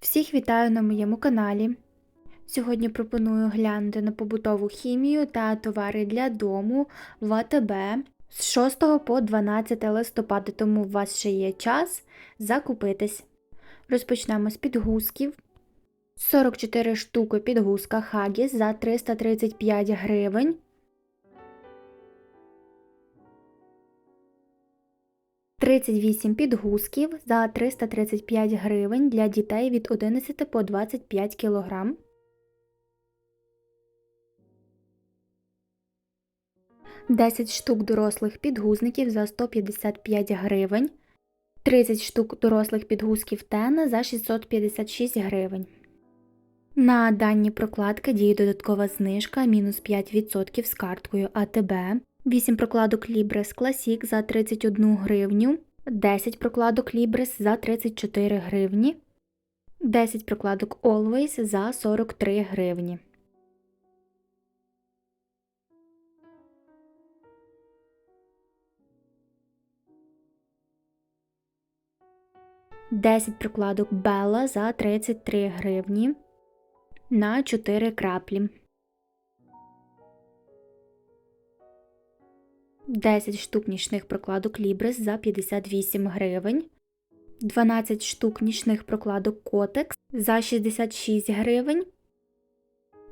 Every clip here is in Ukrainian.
Всіх вітаю на моєму каналі. Сьогодні пропоную глянути на побутову хімію та товари для дому в АТБ з 6 по 12 листопада, тому у вас ще є час закупитись. Розпочнемо з підгузків. 44 штуки підгузка Хагіс за 335 гривень. Тридцять вісім підгузків за 335 гривень для дітей від 11 по 25 кг. Десять штук дорослих підгузників за 155 гривень. 30 штук дорослих підгузків Тена за 656 гривень. На дані прокладки діє додаткова знижка мінус 5% з карткою АТБ. 8 прокладок Libres Classic за 31 гривню, 10 прокладок Libres за 34 гривні, 10 прокладок Always за 43 гривні. Десять прокладок Bella за 33 гривні на 4 краплі. 10 штук нічних прокладок Libres за 58 гривень, 12 штук нічних прокладок Kotex за 66 гривень,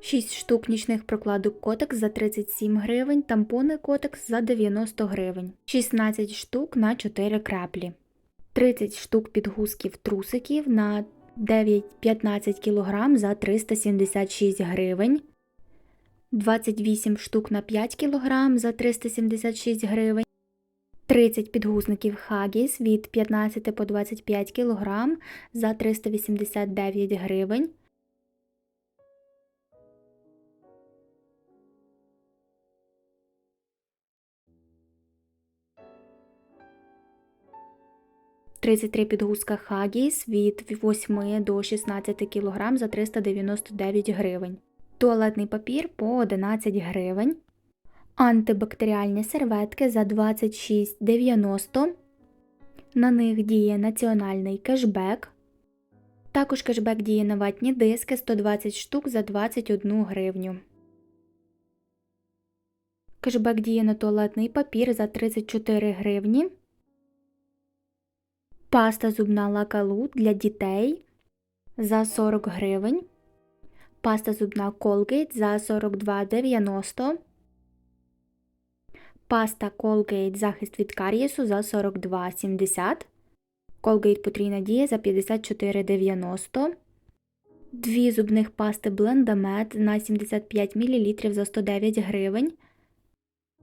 6 штук нічних прокладок Kotex за 37 гривень, тампони Kotex за 90 гривень, 16 штук на 4 краплі, 30 штук підгузків трусиків на 9-15 кг за 376 гривень. 28 штук на 5 кг за 376 гривень, 30 підгузників Хагіс від 15 по 25 кг за 389 гривень. Тридцять три підгузка Хагіс від 8 до 16 кг за 399 гривень туалетний папір по 11 гривень, антибактеріальні серветки за 26,90. На них діє національний кешбек. Також кешбек діє на ватні диски 120 штук за 21 гривню. Кешбек діє на туалетний папір за 34 гривні. Паста зубна лакалут для дітей за 40 гривень. Паста зубна Colgate за 42,90. Паста Colgate захист від карієсу за 42,70. Colgate потрійна дія за 54,90. Дві зубних пасти Blendamed на 75 мл за 109 гривень.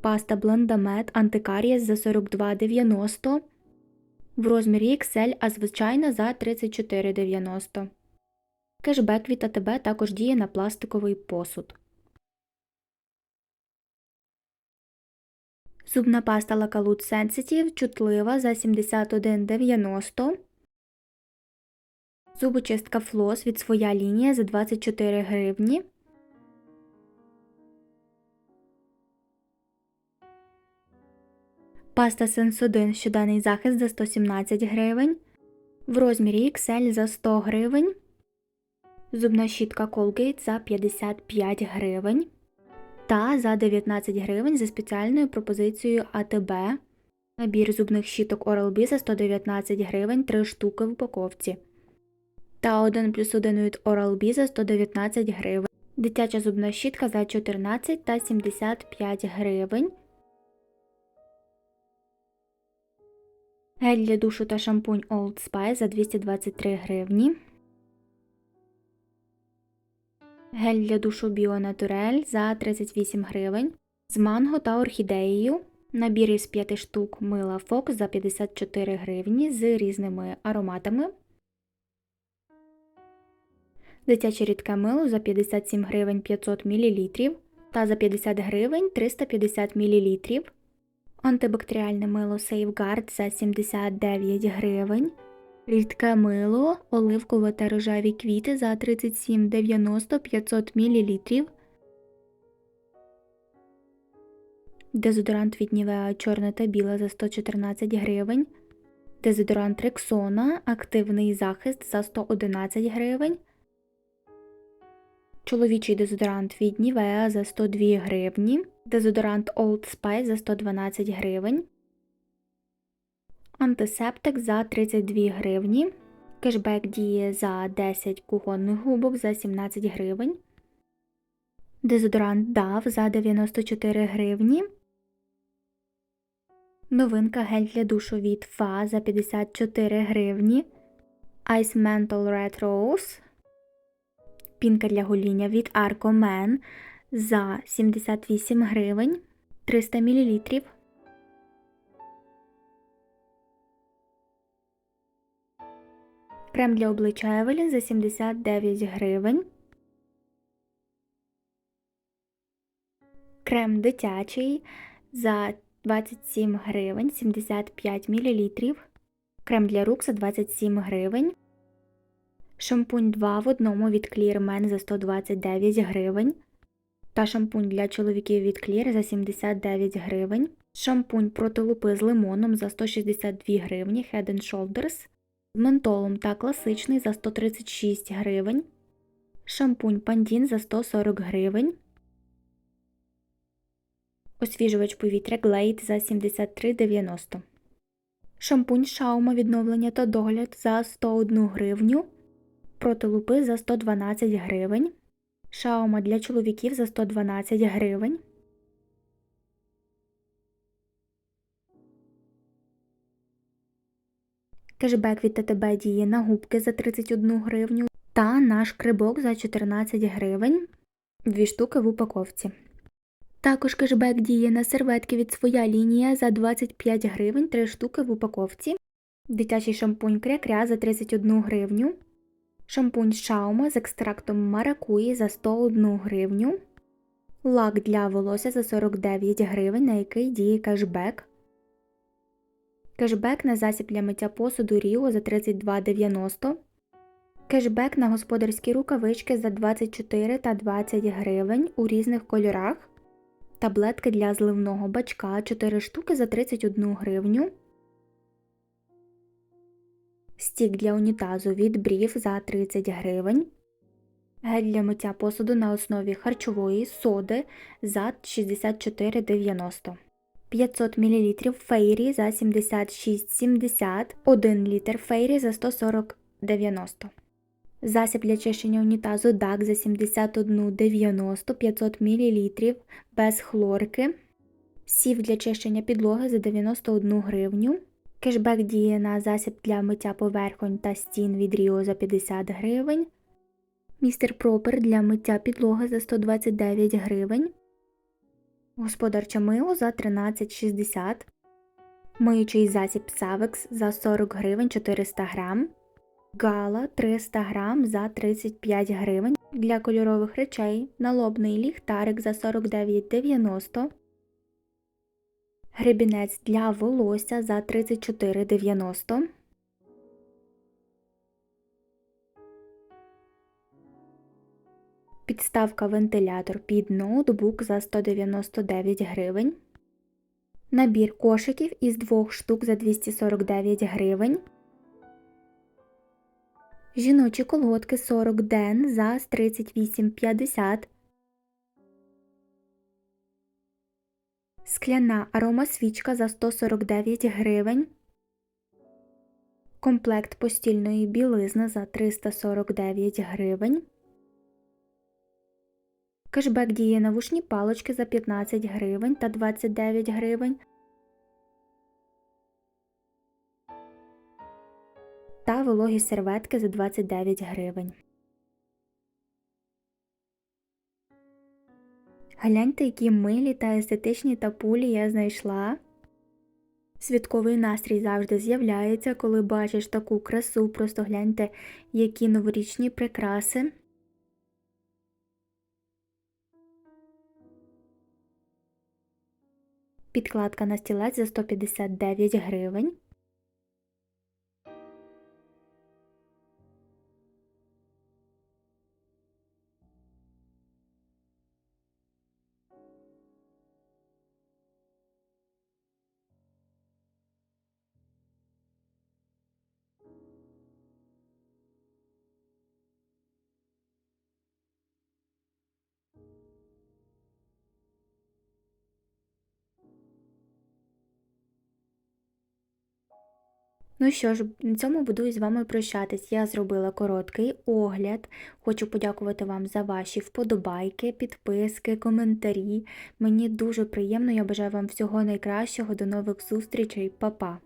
Паста Blendamed антикарієс за 42,90. В розмірі XL, а звичайна за 34,90. Кешбек від АТБ також діє на пластиковий посуд. Зубна паста Lacalute Sensitive чутлива за 71,90. Зубочистка Флос від своя лінія за 24 гривні. Паста Sensodyne щоденний захист за 117 гривень. В розмірі XL за 100 гривень. Зубна щітка Colgate за 55 гривень та за 19 гривень за спеціальною пропозицією АТБ. Набір зубних щіток Oral-B за 119 гривень 3 штуки в упаковці. Та 1 плюс 1 від Oral-B за 119 гривень. Дитяча зубна щітка за 14 та 75 гривень. Гель для душу та шампунь Old Spice за 223 гривні. Гель для душу Біонатурель за 38 гривень. З манго та орхідеєю. Набір із 5 штук мила Fox за 54 гривні з різними ароматами. Дитяче рідке мило за 57 гривень 500 мл та за 50 гривень 350 мл. Антибактеріальне мило Safeguard за 79 гривень. Рідке мило, оливкове та рожеві квіти за 37,90 500 мл. Дезодорант від Нівеа чорна та біла за 114 гривень. Дезодорант Рексона, активний захист за 111 гривень. Чоловічий дезодорант від Nivea за 102 гривні. Дезодорант Old Spice за 112 гривень. Антисептик за 32 гривні. Кешбек діє за 10 кухонних губок за 17 гривень. Дезодорант DAV за 94 гривні. Новинка гель для душу від Фа за 54 гривні. Ice Mental Red Rose. Пінка для гоління від Arcoman за 78 гривень 300 мл. Крем для обличчя Evelyn за 79 гривень. Крем дитячий за 27 гривень 75 мл. Крем для рук за 27 гривень. Шампунь 2 в одному від Clear Men за 129 гривень. Та шампунь для чоловіків від Clear за 79 гривень. Шампунь проти лупи з лимоном за 162 гривні Head Shoulders. Ментолом та класичний за 136 гривень. Шампунь Пандін за 140 гривень. Освіжувач повітря Glade за 73,90. Шампунь Шаума відновлення та догляд за 101 гривню. Проти лупи за 112 гривень. Шаума для чоловіків за 112 гривень. Кешбек від ТТБ діє на губки за 31 гривню та наш крибок за 14 гривень. Дві штуки в упаковці. Також кешбек діє на серветки від своя лінія за 25 гривень 3 штуки в упаковці. Дитячий шампунь кря-кря за 31 гривню. Шампунь Шаума з екстрактом маракуї за 101 гривню. Лак для волосся за 49 гривень, на який діє кешбек. Кешбек на засіб для миття посуду Ріо за 32,90. Кешбек на господарські рукавички за 24 та 20 гривень у різних кольорах. Таблетки для зливного бачка 4 штуки за 31 гривню. Стік для унітазу від брів за 30 гривень. Гель для миття посуду на основі харчової соди за 64,90 500 мл фейрі за 76,70 1 літр фейрі за 140,90 Засіб для чищення унітазу DAC за 71,90 500 мл без хлорки. Сів для чищення підлоги за 91 гривню. Кешбек діє на засіб для миття поверхонь та стін від Ріо за 50 гривень. Містер Пропер для миття підлоги за 129 гривень. Господарче мило за 13,60 Миючий засіб Савекс за 40 гривень 400 грам. Гала 300 грам за 35 гривень. Для кольорових речей налобний ліхтарик за 49,90 Гребінець для волосся за 34,90 Підставка вентилятор під ноутбук за 199 гривень. Набір кошиків із двох штук за 249 гривень. Жіночі колготки 40 ден за 38,50. Скляна аромасвічка за 149 гривень. Комплект постільної білизни за 349 гривень. Кешбек діє на вушні палочки за 15 гривень та 29 гривень. Та вологі серветки за 29 гривень. Гляньте, які милі та естетичні тапулі я знайшла. Святковий настрій завжди з'являється, коли бачиш таку красу, просто гляньте, які новорічні прикраси. Підкладка на стілець за 159 гривень. Ну що ж, на цьому буду із вами прощатись. Я зробила короткий огляд. Хочу подякувати вам за ваші вподобайки, підписки, коментарі. Мені дуже приємно. Я бажаю вам всього найкращого. До нових зустрічей, Па-па!